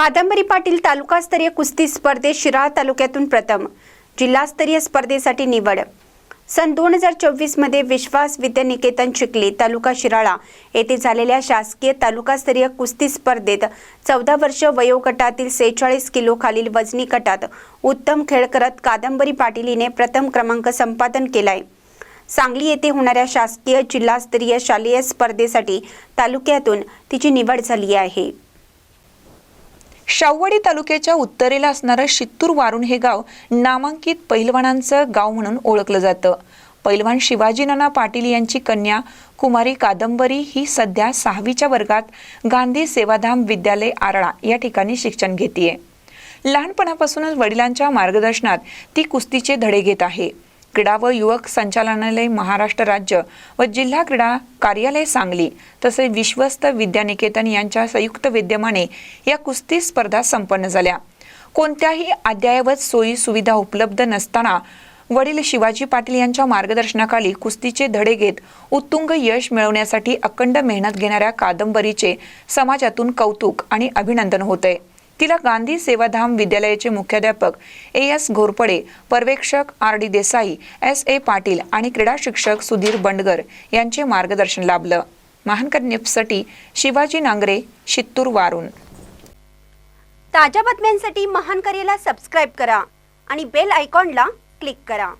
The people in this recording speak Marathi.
कादंबरी पाटील तालुकास्तरीय कुस्ती स्पर्धेत शिराळा तालुक्यातून प्रथम जिल्हास्तरीय स्पर्धेसाठी निवड. सन दोन हजार चोवीसमध्ये विश्वास विद्यानिकेतन चिखली तालुका शिराळा येथे झालेल्या शासकीय तालुकास्तरीय कुस्ती स्पर्धेत चौदा वर्ष वयोगटातील सेहेचाळीस किलो खालील वजनी गटात उत्तम खेळ करत कादंबरी पाटील हिने प्रथम क्रमांक संपादन केलाय. सांगली येथे होणाऱ्या शासकीय जिल्हास्तरीय शालेय स्पर्धेसाठी तालुक्यातून तिची निवड झाली आहे. शाहवाडी तालुक्याच्या उत्तरेला असणारं शित्तूर वारुण हे गाव नामांकित पैलवानांचं गाव म्हणून ओळखलं जातं. पैलवान शिवाजी नाना पाटील यांची कन्या कुमारी कादंबरी ही सध्या सहावीच्या वर्गात गांधी सेवाधाम विद्यालय आरळा या ठिकाणी शिक्षण घेतीये. लहानपणापासूनच वडिलांच्या मार्गदर्शनात ती कुस्तीचे धडे घेत आहे. क्रीडा व युवक संचालनालय महाराष्ट्र राज्य व जिल्हा क्रीडा कार्यालय सांगली तसेच विश्वस्त विद्यानिकेतन यांच्या संयुक्त विद्यमाने या कुस्ती स्पर्धा संपन्न झाल्या. कोणत्याही अद्ययावत सोयी सुविधा उपलब्ध नसताना वडील शिवाजी पाटील यांच्या मार्गदर्शनाखाली कुस्तीचे धडे घेत उत्तुंग यश मिळवण्यासाठी अखंड मेहनत घेणाऱ्या कादंबरीचे समाजातून कौतुक आणि अभिनंदन होते. तिला गांधी सेवाधाम विद्यालयाचे मुख्याध्यापक ए एस घोरपडे पर्यवेक्षक R D Desai S A Patil आणि क्रीडा शिक्षक सुधीर बंडगर यांचे मार्गदर्शन लाभलं. महानकर न्यूजसाठी शिवाजी नांगरे शित्तूर वारून. ताज्या बातम्यांसाठी महान सबस्क्राईब करा आणि बेल आयकॉनला क्लिक करा.